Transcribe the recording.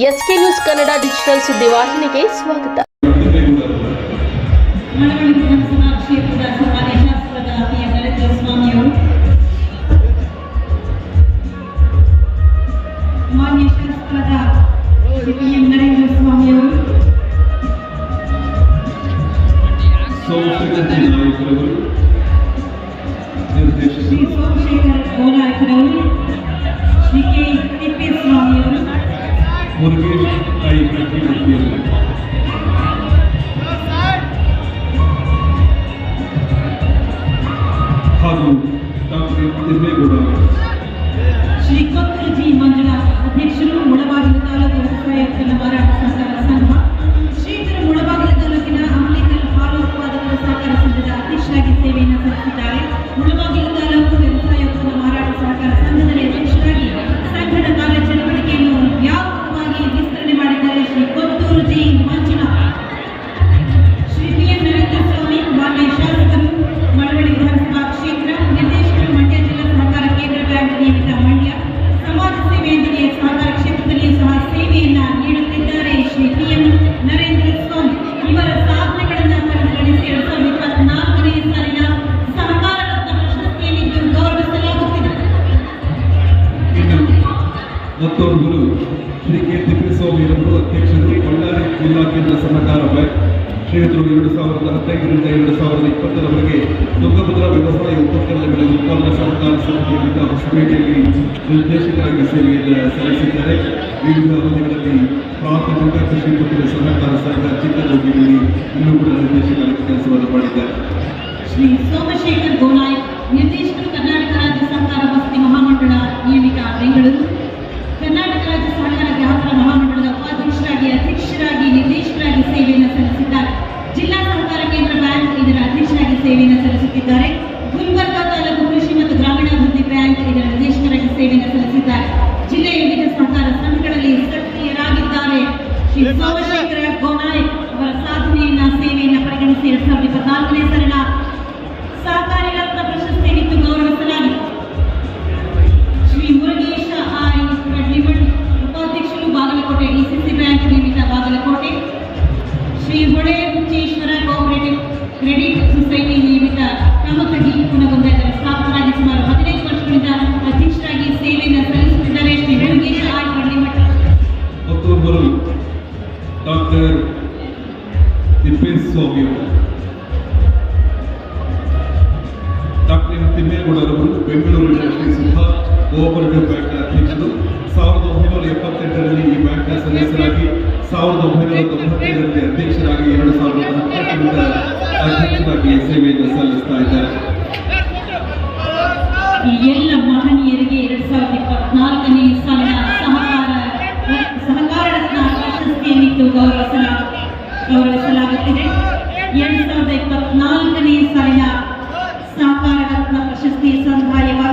SK news Kannada digital ಸುದ್ದಿವಾಹಿನಿಗೆ ಸ್ವಾಗತ ಮಳವಳ್ಳಿ ವಿಧಾನಸಭಾ Shri Kothur G Manjunath ಅಧ್ಯಕ್ಷರು ಮುಳಬಾಗಿಲು ತಾಲೂಕು ವ್ಯವಸಾಯ ಉತ್ಪನ್ನ ಮಾರಾಟ ಸಹಕಾರ ಸಂಘ ಶ್ರೀಧರ ಮುಳಬಾಗಿಲು ತಾಲೂಕಿನ ಅಮಲಿಕಲ್ ಹಾಲು ಉತ್ಪಾದಕರ ಸಹಕಾರ ಸಂಘದ ಅಧ್ಯಕ್ಷರಾಗಿ ಸೇವೆಯನ್ನು ಸಲ್ಲಿಸಿದ್ದಾರೆ ಮುಳಬಾಗಿಲು ತಾಲೂಕು ವ್ಯವಸಾಯ ಉತ್ಪನ್ನ ಮಾರಾಟ ಸಹಕಾರ ಸಂಘದಲ್ಲಿ ಕ್ಷೇತ್ರ, ನಿರ್ದೇಶಕರು ಮಂಡ್ಯ ಜಿಲ್ಲಾ ಸಹಕಾರ ಕೇಂದ್ರ ಬ್ಯಾಂಕ್ ಮಂಡ್ಯ. ಸಮಾಜ ಸೇವೆಯೊಂದಿಗೆ ಸಹಕಾರ ಕ್ಷೇತ್ರದಲ್ಲಿಯೂ ಸಹ ನೀಡುತ್ತಿದ್ದಾರೆ ಶ್ರೀ ನರೇಂದ್ರ ಸ್ವಾಮಿ. ಇವರ ಸಾಧನೆಗಳನ್ನು ಪರಿಗಣಿಸಿ ಸಹಕಾರ ಮತ್ತೊಬ್ಬರು ಶ್ರೀ ಕೆ ತಿಪ್ಪೇಸ್ವಾಮಿಯವರು ಅಧ್ಯಕ್ಷರು ಬಳ್ಳಾರಿ ಜಿಲ್ಲಾ ಕೇಂದ್ರ ಸಹಕಾರ ಬ್ಯಾಂಕ್. ಶ್ರೀಯುತರು ಎರಡು ಸಾವಿರದ ಹದಿನೈದರಿಂದ ಎರಡು ಸಾವಿರದ ಇಪ್ಪತ್ತರವರೆಗೆ ತುಂಗಭದ್ರಾ ವ್ಯವಸಾಯ ಉಪಕರಣಗಳ ಉತ್ಪಾದನಾ ಸಹಕಾರ ಸಮಿತಿಯಿಂದ ಹೊಸಪೇಟೆಯಲ್ಲಿ ನಿರ್ದೇಶಕರಾಗಿ ಸೇವೆಯನ್ನು ಸಲ್ಲಿಸಿದ್ದಾರೆ. ವಿವಿಧ ಅವಧಿಗಳಲ್ಲಿ ಪ್ರಾಥಮಿಕ ಕೃಷಿ ಪತ್ತಿನ ಸಹಕಾರ ಸಂಘ ಚಿತ್ರದುರ್ಗದಲ್ಲಿ ಇನ್ನೂ ಕೂಡ ನಿರ್ದೇಶಕರಾಗಿ ಕೆಲಸವನ್ನು ಮಾಡಿದ್ದಾರೆ. ಶ್ರೀ ಸೋಮಶೇಖರ್ ಗೋನಾಯ್ ನಿರ್ದೇಶಕರು ಸಲ್ಲಿಸಿದ್ದಾರೆ ಜಿಲ್ಲಾ ಸಹಕಾರ ಕೇಂದ್ರ ಬ್ಯಾಂಕ್ ಇದರ ಅಧ್ಯಕ್ಷರಾಗಿ ಸೇವೆಯನ್ನು ಸಲ್ಲಿಸುತ್ತಿದ್ದಾರೆ. ಗುಲ್ಬರ್ಗಾ ತಾಲೂಕು ಕೃಷಿ ಮತ್ತು ಗ್ರಾಮೀಣಾಭಿವೃದ್ಧಿ ಬ್ಯಾಂಕ್ ಇದರ ಅಧ್ಯಕ್ಷರಾಗಿ ಸೇವೆಯನ್ನು ಸಲ್ಲಿಸಿದ್ದಾರೆ ಜಿಲ್ಲೆಯ ವಿವಿಧ ಸಹಕಾರ ಸಂಘಗಳಲ್ಲಿ ಸಕ್ರಿಯರಾಗಿದ್ದಾರೆ. ಶ್ರೀ ಸೋಮಶೇಖರ ಗೋನಾಯಕ್ ಅವರ ಸಾಧನೆಯನ್ನ ಸೇವೆಯನ್ನು ಪರಿಗಣಿಸಿ ಎರಡ್ ಸಾವಿರದ ಇಪ್ಪತ್ನಾಲ್ಕನೇ ಸಾಲಿನ ಅಧ್ಯಕ್ಷರಾಗಿ ಸೇವೆಯನ್ನು ಸಲ್ಲಿಸುತ್ತಿದ್ದಾರೆ ಶ್ರೀ ಮುರುಗೇಶ ಐ ಕಡ್ಲಿಮಠ್ ಮತ್ತೊಬ್ಬರು ಡಾಕ್ಟರ್ ತಿಪ್ಪೇಸ್ವಾಮಿ ಡಾಕ್ಟರ್ ತಿಮ್ಮೇಗೌಡರವರು ಬೆಂಗಳೂರಿನ ಶ್ರೀ ಸುಧಾ ಕೋಆಪರೇಟಿವ್ ಅಧ್ಯಕ್ಷರು. ಸಾವಿರದ ಒಂಬೈನೂರ ಎಪ್ಪತ್ತೆಂಟರಲ್ಲಿ ಈ ಬ್ಯಾಂಕ್ನ ಸದಸ್ಯರಾಗಿ, ಸಾವಿರದ ಒಂಬೈನೂರ ತೊಂಬತ್ತೈದರಲ್ಲಿ ಅಧ್ಯಕ್ಷರಾಗಿ ಎರಡು ಸಾವಿರದ ಹತ್ತೊಂಬತ್ತರ ಅಧ್ಯಕ್ಷರಾಗಿ ಸೇವೆಯನ್ನು ಗೌರವಿಸಲ ಗೌರವಿಸಲಾಗುತ್ತಿದೆ. ಎರಡ್ ಸಾವಿರದ ಇಪ್ಪತ್ನಾಲ್ಕನೇ ಸಾಲಿನ ಸಹಕಾರ ರತ್ನ ಪ್ರಶಸ್ತಿ ಸಂದಾಯ ಸಂದಾಯ